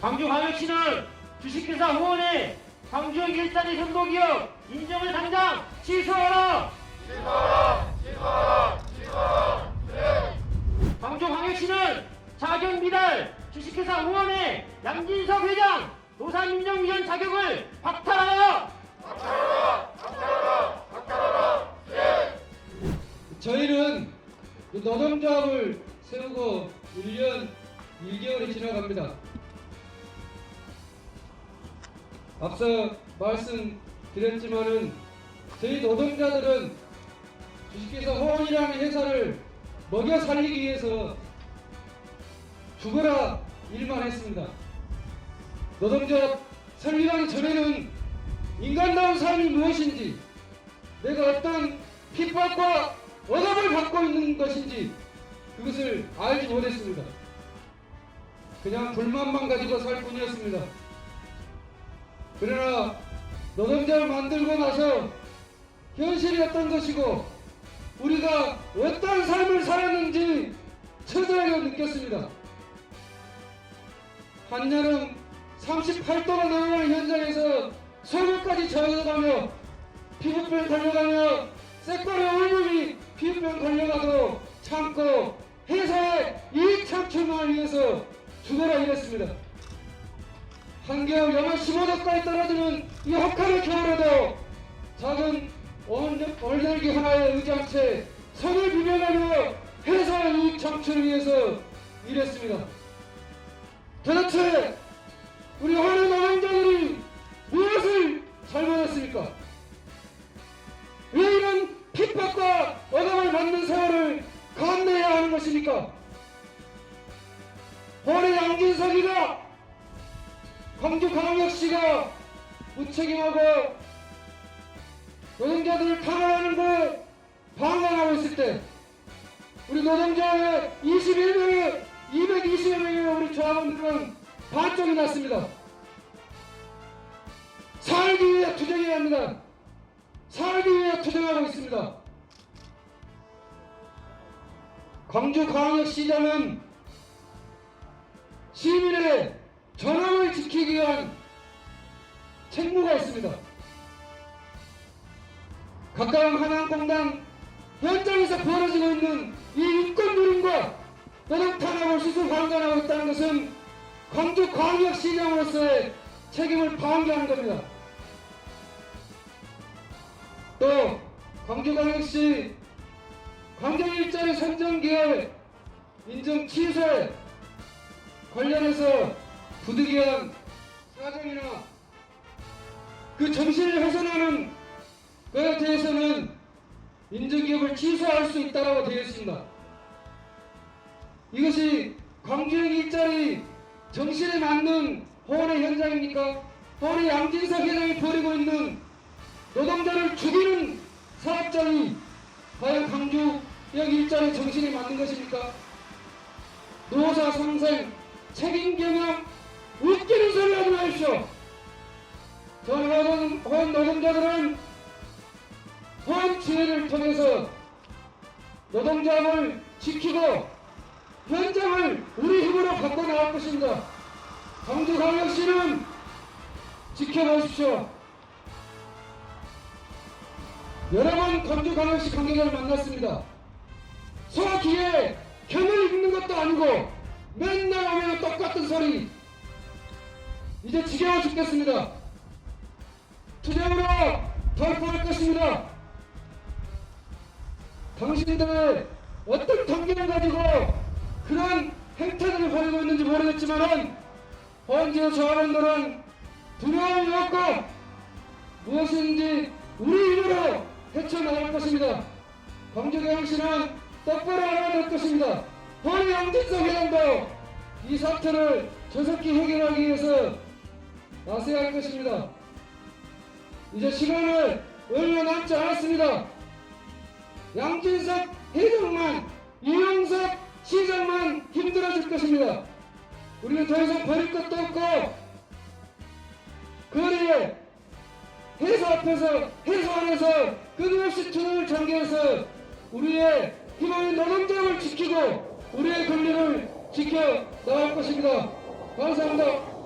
광주광역시는 주식회사 후원의 광주역 일자리 선도기업 인정을 당장 취소하라! 광주광역시는 자경미달 주식회사 후원의 양진석 회장 노사민정위원 자격을 박탈하라! 저희는 그 노동조합을 세우고 1년 1개월이 지나갑니다. 앞서 말씀드렸지만은 저희 노동자들은 주식회사 호원이라는 회사를 먹여 살리기 위해서 죽어라 일만 했습니다. 노동조합 설립하기 전에는 인간다운 삶이 무엇인지 내가 어떤 핍박과 억압을 받고 있는 것인지 그것을 알지 못했습니다. 그냥 불만만 가지고 살 뿐이었습니다. 그러나 노동자를 만들고 나서 현실이 어떤 것이고 우리가 어떤 삶을 살았는지 처절하게 느꼈습니다. 한여름 38도가 넘어가는 현장에서 속옷까지 젖어가며 피부병 걸려가며 쇳벌의 울음이 피부병 걸려가도 참고 회사의 이익 창출만을 위해서 죽어라 이랬습니다. 한겨울 영하 15도까지 떨어지는 이 혹한의 겨울에도 작은 얼- 얼떨기 하나에 의지한 채 손을 비벼가며 회사의 이익 창출을 위해서 일했습니다. 도대체 우리 하는 노동자들이 무엇을 잘못했습니까? 왜 이런 핍박과 억압을 받는 세월을 감내해야 하는 것입니까? 올해 양진석이가 광주광역 시가 무책임하고 노동자들을 탄압하는 걸 방관하고 있을 때 우리 노동자의 21명의 220여 명의 우리 조합원들은 반쪽이 났습니다. 살기 위해 투쟁해야 합니다. 살기 위해 투쟁하고 있습니다. 광주광역시장은 시민의 전황을 지키기 위한 책무가 있습니다. 가까운 한양공단 현장에서 벌어지고 있는 이 인권 누림과 노동 탄압을 스스로 방관하고 있다는 것은 광주 광역시장으로서의 책임을 방기하는 겁니다. 또 광주광역시 관계일자리 선정기획 인증 취소에 관련해서 부득이한 사정이나 그 정신을 훼손하는 것에 대해서는 인증기업을 취소할 수 있다고 되어 있습니다. 이것이 광주역 일자리 정신에 맞는 호원의 현장입니까? 호원의 양진석 회장이 벌이고 있는 노동자를 죽이는 사업장이 과연 광주역 일자리 정신에 맞는 것입니까? 노사 상생 책임 경영 웃기는 소리 하지 마십시오. 전 호원, 호원 노동자들은 호원 지회를 통해서 노동자를 지키고 현장을 우리 힘으로 바꿔 나갈 것입니다. 광주광역시는 지켜보십시오. 여러 번 광주광역시 관계자를 만났습니다. 소와 귀에 견을 입는 것도 아니고 맨날 오면 똑같은 소리. 이제 지겨워 죽겠습니다. 투쟁으로 돌파할 것입니다. 당신들의 어떤 통계를 가지고 그런 행태들을 벌이고 있는지 모르겠지만은 헌지의 조합원들은 두려움이 없고 무엇인지 우리 힘으로 헤쳐나갈 것입니다. 광주경영시는 똑바로 알아낼 것입니다. 허리 양진석 회장도 이 사태를 조속히 해결하기 위해서 나서야 할 것입니다. 이제 시간을 얼마 남지 않았습니다. 양진석 회장만 이영석 시장만 힘들어질 것입니다. 우리는 더 이상 버릴 것도 없고 거리에 회사 앞에서 회사 안에서 끊임없이 투쟁을 전개해서 우리의 희망의 노동자를 지키고 우리의 권리를 지켜 나갈 것입니다. 감사합니다.